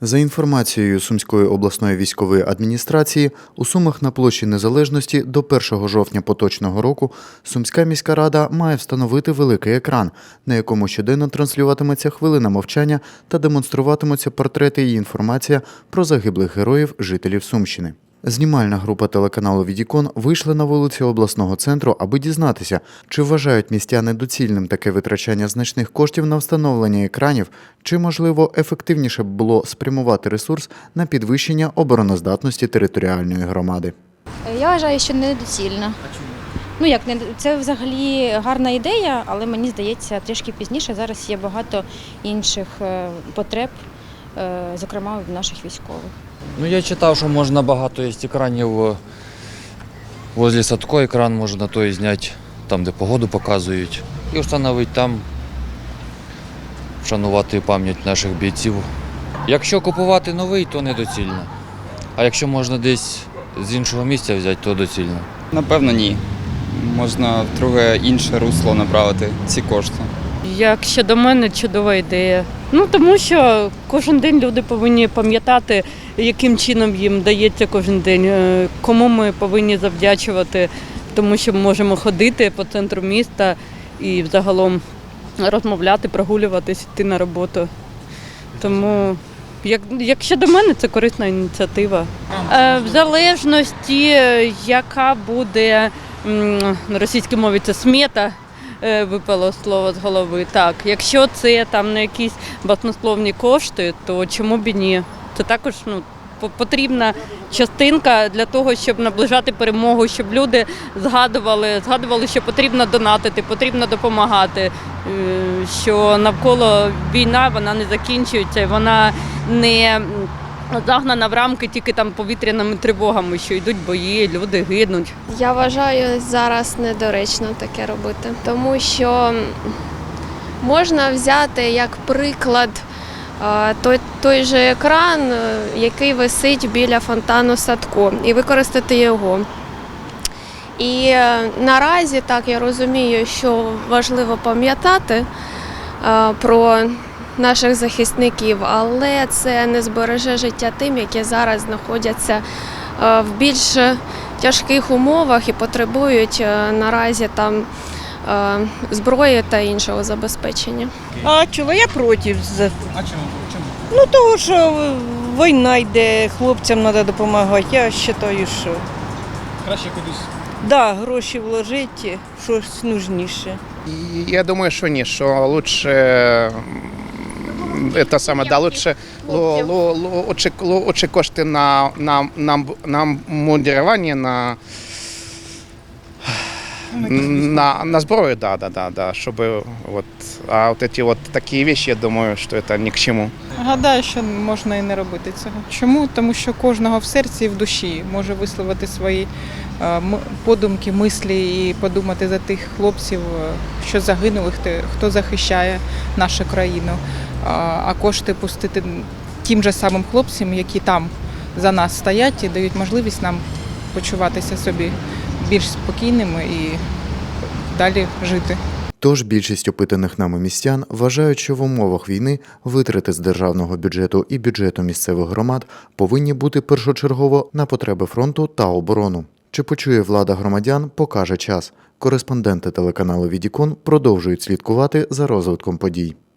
За інформацією Сумської обласної військової адміністрації, у Сумах на площі Незалежності до 1 жовтня поточного року Сумська міська рада має встановити великий екран, на якому щоденно транслюватиметься хвилина мовчання та демонструватимуться портрети і інформація про загиблих героїв жителів Сумщини. Знімальна група телеканалу Відікон вийшла на вулиці обласного центру, аби дізнатися, чи вважають містяни доцільним таке витрачання значних коштів на встановлення екранів, чи можливо ефективніше б було спрямувати ресурс на підвищення обороноздатності територіальної громади. Я вважаю, що недоцільно. Ну як не це взагалі гарна ідея, але мені здається, трішки пізніше зараз є багато інших е, потреб, е, зокрема в наших військових. Ну, я читав, що можна багато є екранів е, возле садку екран можна той зняти, там, де погоду показують, і встановити там, вшанувати пам'ять наших бійців. Якщо купувати новий, то недоцільно. А якщо можна десь з іншого місця взяти, то доцільно. Напевно, ні. Можна в друге інше русло направити ці кошти. Як щодо мене, чудова ідея. Ну тому що кожен день люди повинні пам'ятати, яким чином їм дається кожен день, е, кому ми повинні завдячувати, тому що ми можемо ходити по центру міста і взагалом розмовляти, прогулюватись, йти на роботу. Тому, як, як щодо мене, це корисна ініціатива. Е, в залежності, е, яка буде на російській мові це смета. Е, Випало слово з голови. Так, якщо це там на якісь баснословні кошти, то чому б і ні? Це також ну, по- потрібна частинка для того, щоб наближати перемогу, щоб люди згадували, згадували, що потрібно донатити, потрібно допомагати, е, що навколо війна вона не закінчується, вона не загнана в рамки тільки там повітряними тривогами, що йдуть бої, люди гинуть. Я вважаю зараз недоречно таке робити, тому що можна взяти як приклад той, той же екран, е, який висить біля фонтану садку, і використати його. І е, наразі так я розумію, що важливо пам'ятати е, про наших захисників, але це не збереже життя тим, які зараз знаходяться е, в більш тяжких умовах і потребують е, наразі там е, зброї та іншого забезпечення. А чого я проти. А чому? Ну того, що війна йде, хлопцям треба допомагати. Я вважаю, що Краще кудись. да, гроші вложити, щось нужніше. Я думаю, що ні, що лучше м, це саме да, лучше, лу- лу- лу- лучше, лучше кошти на, на, на, на мундірування, на, на, на зброю, да, да, да, да, щоб от, а от ці от такі речі, я думаю, що це ні к чому. Гадаю, що можна і не робити цього. Чому? Тому що кожного в серці і в душі може висловити свої е, подумки, мислі і подумати за тих хлопців, е, що загинули, хто захищає нашу країну. А, кошти пустити тим же самим хлопцям, які там за нас стоять і дають можливість нам почуватися собі більш спокійними і далі жити. Тож більшість опитаних нами містян вважають, що в умовах війни витрати з державного бюджету і бюджету місцевих громад повинні бути першочергово на потреби фронту та оборону. Чи почує влада громадян, покаже час. Кореспонденти телеканалу Відікон продовжують слідкувати за розвитком подій.